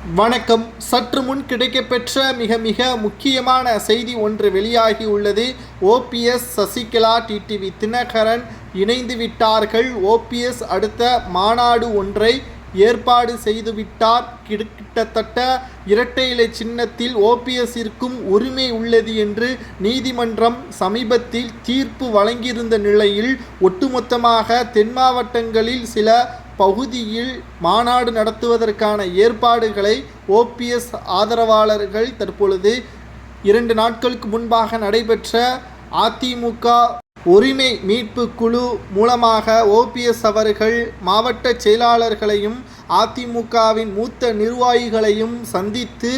வணக்கம். சற்று முன் கிடைக்கப்பெற்ற மிக மிக முக்கியமான செய்தி ஒன்று வெளியாகி உள்ளது. ஓபிஎஸ் சசிகலா டிடிவி தினகரன் இணைந்து விட்டார்கள். ஓபிஎஸ் அடுத்த மாநாடு ஒன்றை ஏற்பாடு செய்துவிட்டார் கிட்டத்தட்ட இரட்டை இலை சின்னத்தில் ஓபிஎஸ்ஸிற்கும் உரிமை உள்ளது என்று நீதிமன்றம் சமீபத்தில் தீர்ப்பு வழங்கியிருந்த நிலையில் ஒட்டுமொத்தமாக தென் மாவட்டங்களில் சில பகுதியில் மாநாடு நடத்துவதற்கான ஏற்பாடுகளை ஓபிஎஸ் ஆதரவாளர்கள் தற்பொழுது இரண்டு நாட்களுக்கு முன்பாக நடைபெற்ற அதிமுக உரிமை மீட்பு குழு மூலமாக ஓபிஎஸ் அவர்கள் மாவட்ட செயலாளர்களையும் அதிமுகவின் மூத்த நிர்வாகிகளையும் சந்தித்து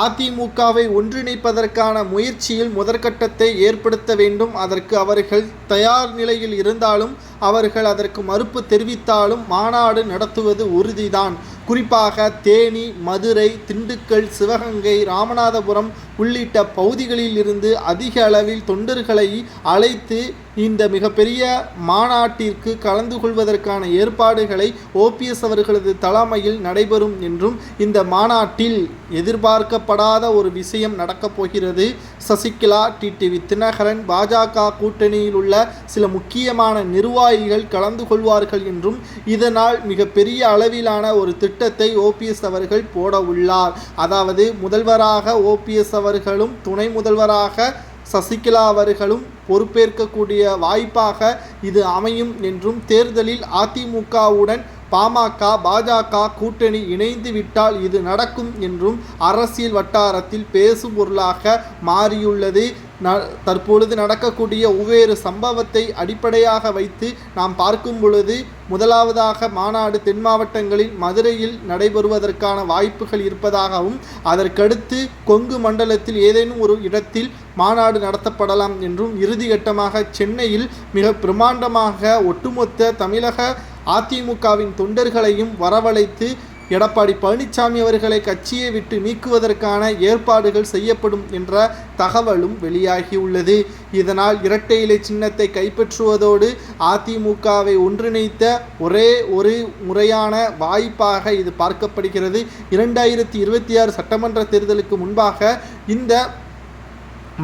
அதிமுகவை ஒன்றிணைப்பதற்கான முயற்சியில் முதற்கட்டத்தை ஏற்படுத்த வேண்டும். அதற்கு அவர்கள் தயார் நிலையில் இருந்தாலும் அவர்கள் அதற்கு மறுப்பு தெரிவித்தாலும் மாநாடு நடத்துவது உறுதிதான். குறிப்பாக தேனி மதுரை திண்டுக்கல் சிவகங்கை ராமநாதபுரம் உள்ளிட்ட பகுதிகளில் இருந்து அதிக அளவில் தொண்டர்களை அழைத்து இந்த மிகப்பெரிய மாநாட்டிற்கு கலந்து கொள்வதற்கான ஏற்பாடுகளை ஓபிஎஸ் அவர்களது தலைமையில் நடைபெறும் என்றும் இந்த மாநாட்டில் எதிர்பார்க்கப்படாத ஒரு விஷயம் நடக்கப் போகிறது. சசிகலா டிடிவி தினகரன் பாஜக கூட்டணியில் உள்ள சில முக்கியமான நிர்வாக நிர்வாகிகள் கலந்து கொள்வார்கள் என்றும் இதனால் மிகப்பெரிய அளவிலான ஒரு திட்டத்தை ஓபிஎஸ் அவர்கள் போட உள்ளார். அதாவது முதல்வராக ஓபிஎஸ் அவர்களும் துணை முதல்வராக சசிகலா அவர்களும் பொறுப்பேற்கக்கூடிய வாய்ப்பாக இது அமையும் என்றும் தேர்தலில் அதிமுகவுடன் பாமக பாஜக கூட்டணி இணைந்து விட்டால் இது நடக்கும் என்றும் அரசியல் வட்டாரத்தில் பேசும் பொருளாக மாறியுள்ளது. ந தற்பொழுது நடக்கக்கூடிய ஒவ்வேறு சம்பவத்தை அடிப்படையாக வைத்து நாம் பார்க்கும் பொழுது முதலாவதாக மாநாடு தென் மாவட்டங்களில் மதுரையில் நடைபெறுவதற்கான வாய்ப்புகள் இருப்பதாகவும் அதற்கடுத்து கொங்கு மண்டலத்தில் ஏதேனும் ஒரு இடத்தில் மாநாடு நடத்தப்படலாம் என்றும் இறுதிகட்டமாக சென்னையில் மிக பிரமாண்டமாக ஒட்டுமொத்த தமிழக அதிமுகவின் தொண்டர்களையும் வரவழைத்து எடப்பாடி பழனிசாமி அவர்களை கட்சியை விட்டு நீக்குவதற்கான ஏற்பாடுகள் செய்யப்படும் என்ற தகவலும் வெளியாகியுள்ளது. இதனால் இரட்டை இலை சின்னத்தை கைப்பற்றுவதோடு அதிமுகவை ஒன்றிணைத்த ஒரே ஒரு முறையான வாய்ப்பாக இது பார்க்கப்படுகிறது. இரண்டாயிரத்தி இருபத்தி ஆறு சட்டமன்ற தேர்தலுக்கு முன்பாக இந்த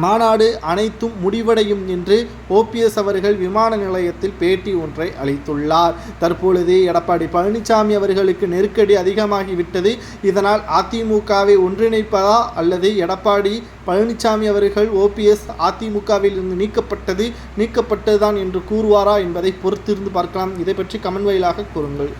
மாநாடு அனைத்தும் முடிவடையும் என்று ஓபிஎஸ் அவர்கள் விமான நிலையத்தில் பேட்டி ஒன்றை அளித்துள்ளார். தற்பொழுது எடப்பாடி பழனிசாமி அவர்களுக்கு நெருக்கடி அதிகமாகிவிட்டது. இதனால் அதிமுகவை ஒன்றிணைப்பதா அல்லது எடப்பாடி பழனிசாமி அவர்கள் ஓபிஎஸ் அதிமுகவில் இருந்து நீக்கப்பட்டது நீக்கப்பட்டதுதான் என்று கூறுவாரா என்பதை பொறுத்திருந்து பார்க்கலாம். இதை பற்றி கமெண்ட் வாயிலாக கூறுங்கள்.